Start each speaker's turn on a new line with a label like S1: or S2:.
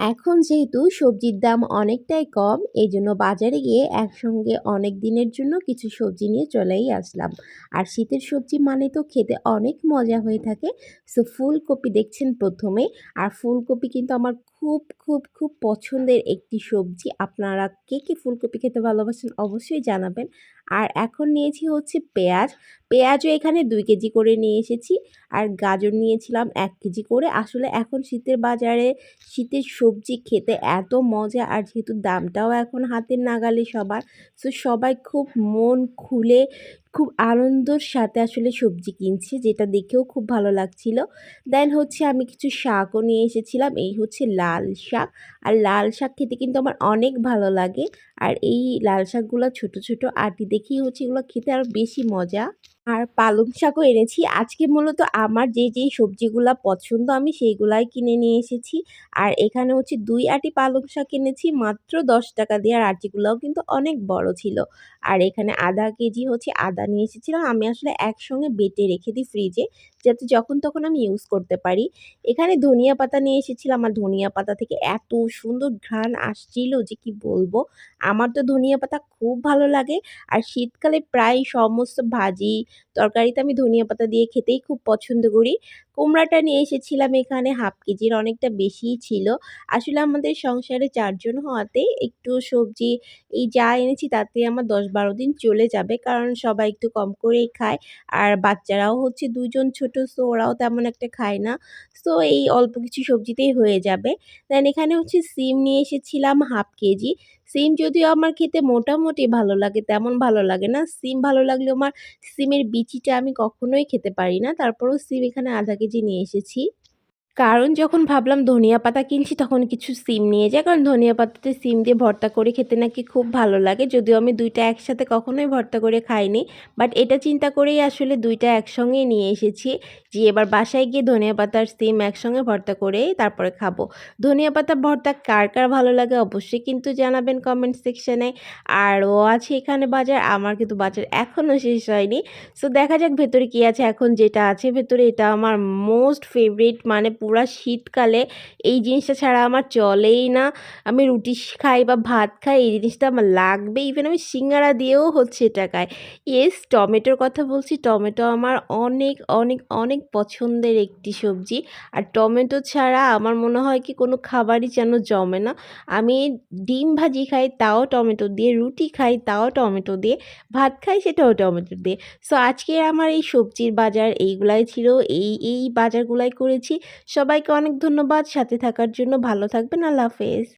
S1: এখন যেহেতু সবজির দাম অনেকটাই কম এই জন্য বাজারে গিয়ে একসঙ্গে অনেক দিনের জন্য কিছু সবজি নিয়ে চলেই আসলাম। আর শীতের সবজি মানে তো খেতে অনেক মজা হয়ে থাকে। সো ফুলকপি দেখছেন প্রথমে। আর ফুলকপি কিন্তু আমার খুব খুব খুব পছন্দের একটি সবজি। আপনারা কে কে ফুলকপি খেতে ভালোবাসেন অবশ্যই জানাবেন। আর এখন নিয়েছি হচ্ছে পেঁয়াজ। পেঁয়াজও এখানে দুই কেজি করে নিয়ে এসেছি আর গাজর নিয়েছিলাম এক কেজি করে। আসলে এখন শীতের বাজারে শীতের সবজি খেতে এত মজা আর যেহেতু দামটাও এখন হাতের নাগালে সবার সো সবাই খুব মন খুলে খুব আনন্দর সাথে আসলে সবজি কিনছে, যেটা দেখেও খুব ভালো লাগছিল। দেন হচ্ছে আমি কিছু শাকও নিয়ে এসেছিলাম, এই হচ্ছে লাল শাক। আর লাল শাক খেতে কিন্তু আমার অনেক ভালো লাগে। আর এই লাল শাকগুলো ছোট ছোট আটি দেখেই হচ্ছে এগুলো খেতে আরও বেশি মজা। আর পালং শাকও এনেছি। আজকে মূলত আমার যে যেই সবজিগুলা পছন্দ আমি সেইগুলাই কিনে নিয়ে এসেছি। আর এখানে হচ্ছে দুই আটি পালং শাক এনেছি, মাত্র দশ টাকা দিয়ে। আর আটিগুলোও কিন্তু অনেক বড় ছিল। আর এখানে আধা কেজি হচ্ছে আদা নিয়ে এসেছিলাম। আমি আসলে একসঙ্গে বেটে রেখে দিই ফ্রিজে, যাতে যখন তখন আমি ইউজ করতে পারি। এখানে ধনিয়া পাতা নিয়ে এসেছিলাম। আর ধনিয়া পাতা থেকে এত সুন্দর ঘ্রাণ আসছিল যে, কি বলব? আমার তো ধনিয়া পাতা খুব ভালো লাগে। আর শীতকালে প্রায় সমস্ত ভাজি তরকারিতে আমি ধনিয়া পাতা দিয়ে খেতেই খুব পছন্দ করি। কুমড়াটা নিয়ে এসেছিলাম এখানে হাফ কেজির, অনেকটা বেশিই ছিল। আসলে আমাদের সংসারে চারজন হওয়াতে একটু সবজি এই যা এনেছি তাতে আমার দশ বারো দিন চলে যাবে, কারণ সবাই একটু কম করেই খায়। আর বাচ্চারাও হচ্ছে দুজন ছোট সো ওরাও তেমন একটা খায় না। সো এই অল্প কিছু সবজিতেই হয়ে যাবে। দেন এখানে হচ্ছে সিম নিয়ে এসেছিলাম হাফ কেজি। সিম যদিও আমার খেতে মোটামুটি ভালো লাগে, তেমন ভালো লাগে না। সিম ভালো লাগলেও আমার সিমের বিচিটা আমি কখনোই খেতে পারি না। তারপরেও সিম এখানে আধা কেজি নিয়ে এসেছি। কারণ যখন ভাবলাম ধনিয়া পাতা কিনছি তখন কিছু সিম নিয়ে যাই কারণ ধনিয়া পাতাতে সিম দিয়ে ভর্তা করে খেতে নাকি খুব ভালো লাগে। যদিও আমি দুইটা একসাথে কখনোই ভর্তা করে খাইনি বাট এটা চিন্তা করেই আসলে দুইটা একসঙ্গেই নিয়ে এসেছি যে এবার বাসায় গিয়ে ধনিয়া পাতার সিম একসঙ্গে ভর্তা করেই তারপরে খাব। ধনিয়া পাতা, ভর্তা কার কার ভালো লাগে অবশ্যই কিন্তু জানাবেন কমেন্ট সেকশানে আর ও আছে এখানে বাজার, আমার কিন্তু বাজার এখনও শেষ হয়নি। সো দেখা যাক ভেতরে কী আছে, এখন যেটা আছে ভেতরে এটা আমার মোস্ট ফেভারিট মানে পুরা শীতকালে এই জিনিসটা ছাড়া আমার চলেই না। আমি রুটি খাই বা ভাত খাই, এই জিনিসটা আমার লাগবে ইভেন আমি সিঙ্গারা দিয়েও হচ্ছে এটা খাই। ইয়েস টমেটোর কথা বলছি, টমেটো আমার অনেক অনেক অনেক পছন্দের একটি সবজি। আর টমেটো ছাড়া আমার মনে হয় কি কোনো খাবারই যেন জমে না। আমি ডিম ভাজি খাই, তাও টমেটো দিয়ে, রুটি খাই, তাও টমেটো দিয়ে, ভাত খাই, সেটাও টমেটো দিয়ে। সো আজকে আমার এই সবজির বাজার এইগুলাই ছিল, এই এই বাজারগুলাই করেছি। সবাইকে অনেক ধন্যবাদ সাথে থাকার জন্য ভালো থাকবেন আল্লাহ হাফেজ।